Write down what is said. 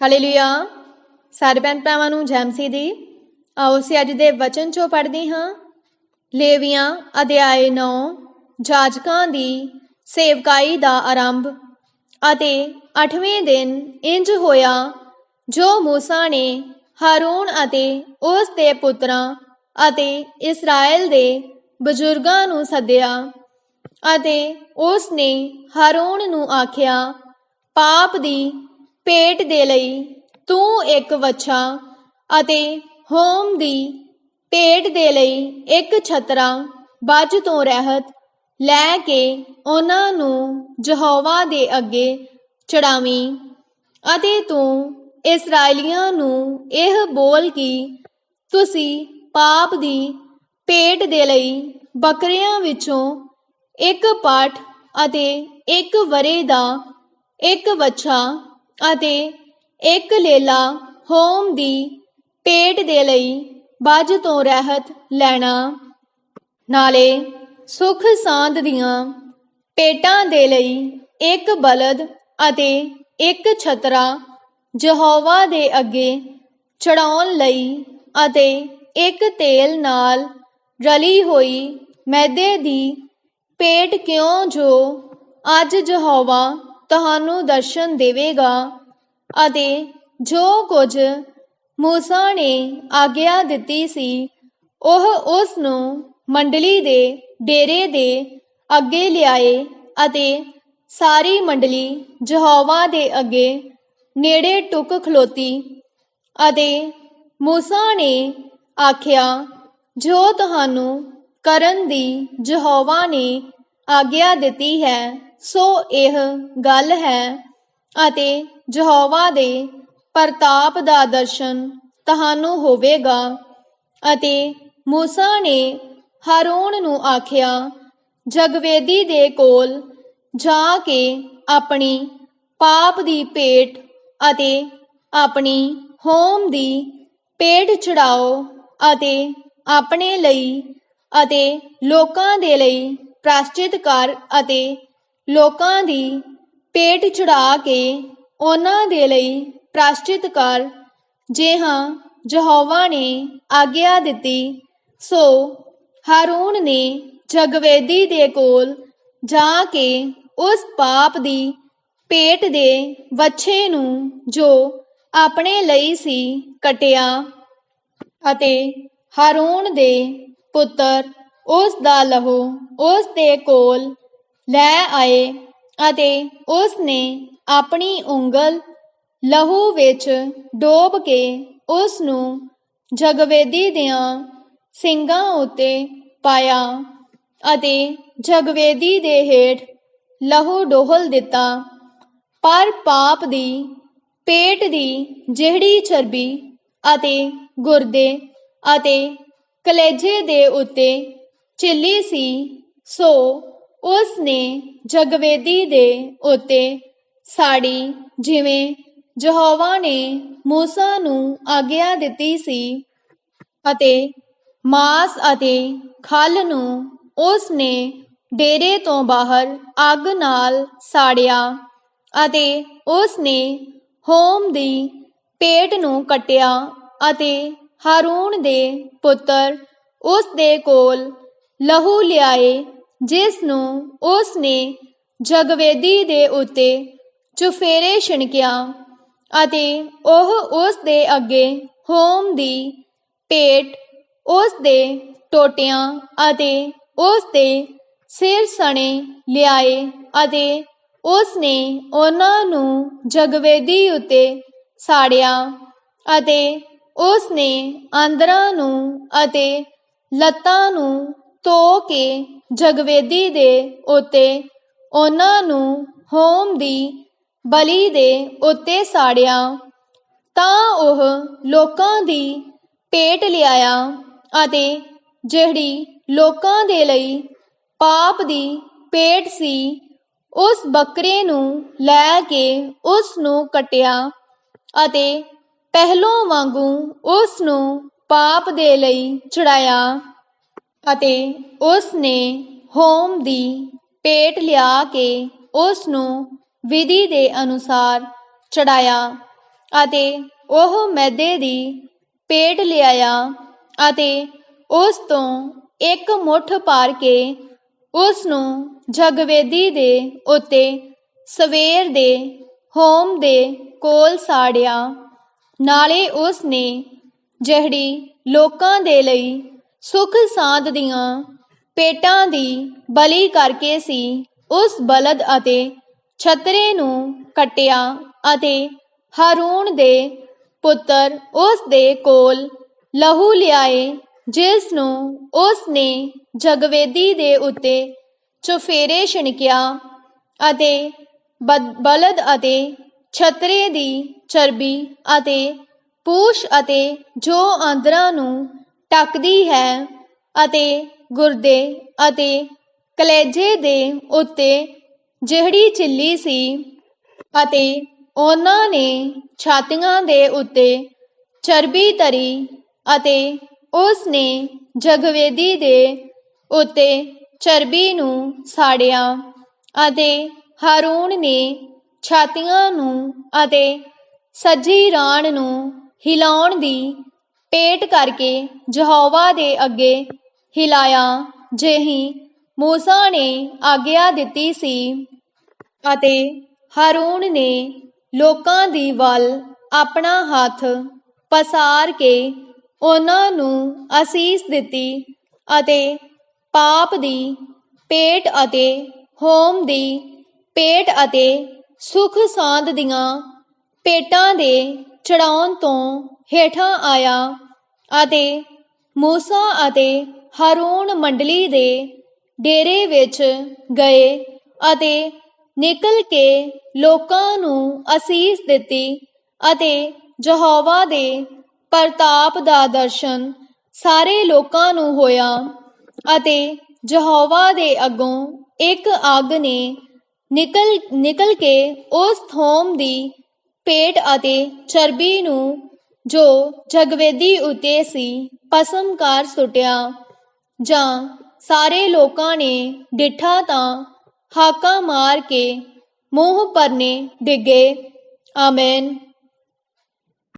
Hallelujah ਸਾਰੇ ਭੈਣ ਭਰਾਵਾਂ ਨੂੰ ਜੈਮਸੀ ਦੀ। ਆਓ ਅਸੀਂ ਅੱਜ ਦੇ ਵਚਨ ਚੋਂ ਪੜ੍ਹਦੇ ਹਾਂ। ਲੇਵੀਆਂ, ਅਧਿਆਏ 9 ਜਾਜਕਾਂ ਦੀ ਸੇਵਕਾਈ ਦਾ ਆਰੰਭ ਅਤੇ 8ਵੇਂ ਦਿਨ ਇੰਜ ਹੋਇਆ, ਜੋ ਮੂਸਾ ਨੇ ਹਾਰੂਨ ਅਤੇ ਉਸ ਦੇ ਪੁੱਤਰਾਂ ਅਤੇ ਇਸਰਾਇਲ ਦੇ ਬਜ਼ੁਰਗਾਂ ਨੂੰ ਸੱਦਿਆ ਅਤੇ ਉਸ ਨੇ ਹਾਰੂਨ ਨੂੰ ਆਖਿਆ, ਪਾਪ ਦੀ ਪੇਟ ਦੇ ਲਈ ਤੂੰ ਇੱਕ ਵੱਛਾ ਅਤੇ ਹੋਮ ਦੀ ਭੇਟ ਦੇ ਲਈ ਇੱਕ ਛਤਰਾ ਬੱਜ ਤੋਂ ਰਹਿਤ ਲੈ ਕੇ ਉਹਨਾਂ ਨੂੰ ਯਹੋਵਾ ਦੇ ਅੱਗੇ ਚੜਾਵੀਂ ਅਤੇ ਤੂੰ ਇਸਰਾਏਲੀਆਂ ਨੂੰ ਇਹ ਬੋਲ ਕਿ ਤੁਸੀਂ ਪਾਪ ਦੀ ਪੇਟ ਦੇ ਲਈ ਬੱਕਰੀਆਂ ਵਿੱਚੋਂ ਇੱਕ ਪਾਠ ਅਤੇ ਇੱਕ ਵਰੇ ਦਾ ਇੱਕ ਵੱਛਾ ਅਤੇ ਇੱਕ ਲੇਲਾ ਹੋਮ ਦੀ ਪੇਟ ਦੇ ਲਈ ਬੱਜ ਤੋਂ ਰਹਿਤ ਲੈਣਾ। ਨਾਲੇ ਸੁਖ ਸਾਂਦ ਦੀਆਂ ਪੇਟਾਂ ਦੇ ਲਈ ਇੱਕ ਬਲਦ ਅਤੇ ਇੱਕ ਛਤਰਾ ਯਹੋਵਾ ਦੇ ਅੱਗੇ ਚੜਾਉਣ ਲਈ ਅਤੇ ਇੱਕ ਤੇਲ ਨਾਲ ਰਲੀ ਹੋਈ ਮੈਦੇ ਦੀ ਪੇਟ ਕਿਉਂ ਜੋ ਅੱਜ ਯਹੋਵਾ ਤੁਹਾਨੂੰ ਦਰਸ਼ਨ ਦੇਵੇਗਾ। ਅਤੇ ਜੋ ਕੁਝ ਮੂਸਾ ਨੇ ਆਗਿਆ ਦਿੱਤੀ ਸੀ, ਉਹ ਉਸ ਨੂੰ ਮੰਡਲੀ ਦੇ ਡੇਰੇ ਦੇ ਅੱਗੇ ਲਿਆਏ ਅਤੇ ਸਾਰੀ ਮੰਡਲੀ ਯਹੋਵਾ ਦੇ ਅੱਗੇ ਨੇੜੇ ਟੁਕ ਖਲੋਤੀ। ਅਤੇ ਮੂਸਾ ਨੇ ਆਖਿਆ, ਜੋ ਤੁਹਾਨੂੰ ਕਰਨ ਦੀ ਯਹੋਵਾ ਨੇ ਆਗਿਆ ਦਿੱਤੀ ਹੈ ਸੋ ਇਹ ਗੱਲ ਹੈ ਅਤੇ ਯਹੋਵਾ ਦੇ ਪ੍ਰਤਾਪ ਦਾ ਦਰਸ਼ਨ ਤੁਹਾਨੂੰ ਹੋਵੇਗਾ। ਅਤੇ ਮੂਸਾ ਨੇ ਹਾਰੂਨ ਨੂੰ ਆਖਿਆ, ਜਗਵੇਦੀ ਦੇ ਕੋਲ ਜਾ ਕੇ ਆਪਣੀ ਪਾਪ ਦੀ ਪੇਟ ਅਤੇ ਆਪਣੀ ਹੋਮ ਦੀ ਪੇਟ ਚੜਾਓ ਅਤੇ ਆਪਣੇ ਲਈ ਅਤੇ ਲੋਕਾਂ ਦੇ ਲਈ ਪ੍ਰਾਸ਼ਚਿਤ ਕਰ ਅਤੇ ਲੋਕਾਂ ਦੀ ਪੇਟ ਚੜਾ ਕੇ ਉਹਨਾਂ ਦੇ ਲਈ ਪ੍ਰਾਸ਼ਚਿਤ ਕਰ, ਜੇ ਹਾਂ ਯਹੋਵਾ ਨੇ ਆਗਿਆ ਦਿੱਤੀ, ਸੋ ਹਾਰੂਨ ਨੇ ਜਗਵੇਦੀ ਦੇ ਕੋਲ ਜਾ ਕੇ ਉਸ ਪਾਪ ਦੀ ਪੇਟ ਦੇ ਵੱਛੇ ਨੂੰ ਜੋ ਆਪਣੇ ਲਈ ਸੀ ਕਟਿਆ ਅਤੇ ਹਾਰੂਨ ਦੇ ਪੁੱਤਰ ਉਸ ਦਾ ਲਹੂ ਉਸ ਦੇ ਕੋਲ ਲੈ ਆਏ ਅਤੇ ਉਸ ਨੇ ਆਪਣੀ ਉਂਗਲ ਲਹੂ ਵਿੱਚ ਡੋਬ ਕੇ ਉਸ ਨੂੰ ਜਗਵੇਦੀ ਦੀਆਂ ਸਿੰਘਾਂ ਉੱਤੇ ਪਾਇਆ ਅਤੇ ਜਗਵੇਦੀ ਦੇ ਹੇਠ ਲਹੂ ਡੋਹਲ ਦਿੱਤਾ। ਪਰ ਪਾਪ ਦੀ, ਪੇਟ ਦੀ ਜਿਹੜੀ ਚਰਬੀ ਅਤੇ ਗੁਰਦੇ ਅਤੇ ਕਲੇਜੇ ਦੇ ਉੱਤੇ ਚਿੱਲੀ ਸੀ, ਸੋ ਉਸ ਨੇ ਜਗਵੇਦੀ ਦੇ ਉੱਤੇ ਸਾੜੀ ਜਿਵੇਂ ਯਹੋਵਾ ਨੇ ਮੂਸਾ ਨੂੰ ਆਗਿਆ ਦਿੱਤੀ ਸੀ ਅਤੇ ਮਾਸ ਅਤੇ ਖਲ ਨੂੰ ਉਸ ਨੇ ਡੇਰੇ ਤੋਂ ਬਾਹਰ ਅੱਗ ਨਾਲ ਸਾੜਿਆ ਅਤੇ ਉਸ ਨੇ ਹੋਮ ਦੀ ਪੇਟ ਨੂੰ ਕੱਟਿਆ ਅਤੇ ਹਾਰੂਨ ਦੇ ਪੁੱਤਰ ਉਸ ਦੇ ਕੋਲ ਲਹੂ ਲਿਆਏ ਜਿਸ ਨੂੰ ਉਸ ਨੇ ਜਗਵੇਦੀ ਦੇ ਉੱਤੇ ਚੁਫੇਰੇ ਛਿਣਕਿਆ ਅਤੇ ਉਹ ਉਸ ਦੇ ਅੱਗੇ ਹੋਮ ਦੀ ਪੇਟ ਉਸ ਦੇ ਟੋਟਿਆਂ ਅਤੇ ਉਸ ਦੇ ਸਿਰ ਸਣੇ ਲਿਆਏ ਅਤੇ ਉਸ ਨੇ ਉਹਨਾਂ ਨੂੰ ਜਗਵੇਦੀ ਉੱਤੇ ਸਾੜਿਆ ਅਤੇ ਉਸ ਨੇ ਆਂਦਰਾਂ ਨੂੰ ਅਤੇ ਲੱਤਾਂ ਨੂੰ ਧੋ ਕੇ ਜਗਵੇਦੀ ਦੇ ਉੱਤੇ ਉਹਨਾਂ ਨੂੰ ਹੋਮ ਦੀ ਬਲੀ ਦੇ ਉੱਤੇ ਸਾੜਿਆ, ਤਾਂ ਉਹ ਲੋਕਾਂ ਦੀ ਪੇਟ ਲਿਆਇਆ ਅਤੇ ਜਿਹੜੀ ਲੋਕਾਂ ਦੇ ਲਈ ਪਾਪ ਦੀ ਪੇਟ ਸੀ, ਉਸ ਬੱਕਰੇ ਨੂੰ ਲੈ ਕੇ ਉਸ ਨੂੰ ਕਟਿਆ ਅਤੇ ਪਹਿਲੋਂ ਵਾਂਗੂ ਉਸ ਨੂੰ ਪਾਪ ਦੇ ਲਈ ਚੜਾਇਆ। ਅਤੇ ਉਸ ਨੇ ਹੋਮ ਦੀ ਪੇਟ ਲਿਆ ਕੇ ਉਸ ਨੂੰ ਵਿਧੀ ਦੇ ਅਨੁਸਾਰ ਚੜਾਇਆ ਅਤੇ ਉਹ ਮੈਦੇ ਦੀ ਪੇਟ ਲਿਆਇਆ ਅਤੇ ਉਸ ਤੋਂ ਇੱਕ ਮੁੱਠ ਪਾਰ ਕੇ ਉਸ ਨੂੰ ਜਗਵੇਦੀ ਦੇ ਉੱਤੇ ਸਵੇਰ ਦੇ ਹੋਮ ਦੇ ਕੋਲ ਸਾੜਿਆ। ਨਾਲੇ ਉਸ ਨੇ ਜਿਹੜੀ ਲੋਕਾਂ ਦੇ ਲਈ ਸੁਖ ਸਾਧ ਦੀਆਂ ਪੇਟਾਂ ਦੀ ਬਲੀ ਕਰਕੇ ਸੀ, ਉਸ ਬਲਦ ਅਤੇ ਛਤਰੇ ਨੂੰ ਕੱਟਿਆ ਅਤੇ ਹਾਰੂਨ ਦੇ ਪੁੱਤਰ ਉਸ ਦੇ ਕੋਲ ਲਹੂ ਲਿਆਏ, ਜਿਸ ਨੂੰ ਉਸ ਨੇ ਜਗਵੇਦੀ ਦੇ ਉੱਤੇ ਚੁਫੇਰੇ ਛਿਣਕਿਆ ਅਤੇ ਬਦ- ਬਲਦ ਅਤੇ ਛਤਰੇ ਦੀ ਚਰਬੀ ਅਤੇ ਪੂਛ ਅਤੇ ਜੋ ਆਂਦਰਾਂ ਨੂੰ ਟੱਕਦੀ ਹੈ ਅਤੇ ਗੁਰਦੇ ਅਤੇ ਕਲੇਜੇ ਦੇ ਉੱਤੇ ਜਿਹੜੀ ਚਿੱਲੀ ਸੀ ਅਤੇ ਉਹਨਾਂ ਨੇ ਛਾਤੀਆਂ ਦੇ ਉੱਤੇ ਚਰਬੀ ਤਰੀ ਅਤੇ ਉਸ ਨੇ ਜਗਵੇਦੀ ਦੇ ਉੱਤੇ ਚਰਬੀ ਨੂੰ ਸਾੜਿਆ ਅਤੇ ਹਾਰੂਨ ਨੇ ਛਾਤੀਆਂ ਨੂੰ ਅਤੇ ਸੱਜੀ ਰਾਣ ਨੂੰ ਹਿਲਾਉਣ ਦੀ ਪੇਟ ਕਰਕੇ ਯਹੋਵਾ ਦੇ ਅੱਗੇ ਹਿਲਾਇਆ। ਜਿਹੀ ਮੂਸਾ ਨੇ ਆਗਿਆ ਦਿੱਤੀ ਸੀ ਅਤੇ ਹਾਰੂਨ ਨੇ ਲੋਕਾਂ ਦੀ ਵੱਲ ਆਪਣਾ ਹੱਥ ਪਸਾਰ ਕੇ ਉਹਨਾਂ ਨੂੰ ਅਸੀਸ ਦਿੱਤੀ ਅਤੇ ਪਾਪ ਦੀ ਪੇਟ ਅਤੇ ਹੋਮ ਦੀ ਪੇਟ ਅਤੇ ਸੁਖ ਸਾਂਦ ਦੀਆਂ ਪੇਟਾਂ ਦੇ ਚੜਾਉਣ ਤੋਂ ਹੇਠਾਂ ਆਇਆ ਅਤੇ ਮੂਸਾ ਅਤੇ ਹਾਰੂਨ ਮੰਡਲੀ ਦੇ ਡੇਰੇ ਵਿੱਚ ਗਏ ਅਤੇ ਨਿਕਲ ਕੇ ਲੋਕਾਂ ਨੂੰ ਅਸੀਸ ਦਿੱਤੀ ਅਤੇ ਯਹੋਵਾ ਦੇ ਪ੍ਰਤਾਪ ਦਾ ਦਰਸ਼ਨ ਸਾਰੇ ਲੋਕਾਂ ਨੂੰ ਹੋਇਆ ਅਤੇ ਯਹੋਵਾ ਦੇ ਅੱਗੋਂ ਇੱਕ ਅੱਗ ਨੇ ਨਿਕਲ ਨਿਕਲ ਕੇ ਉਸ ਥੋਮ ਦੀ ਪੇਟ ਅਤੇ ਚਰਬੀ ਨੂੰ ਜੋ ਜਗਵੇਦੀ ਉਤੇ ਸੀ ਪਸਮ ਕਰ ਸੁੱਟਿਆ। ਜਾਂ ਸਾਰੇ ਲੋਕਾਂ ਨੇ ਡਿਠਾ ਤਾਂ ਹਾਕਾਂ ਮਾਰ ਕੇ ਮੂੰਹ ਪਰਨੇ ਡਿੱਗੇ। ਆਮੇਨ।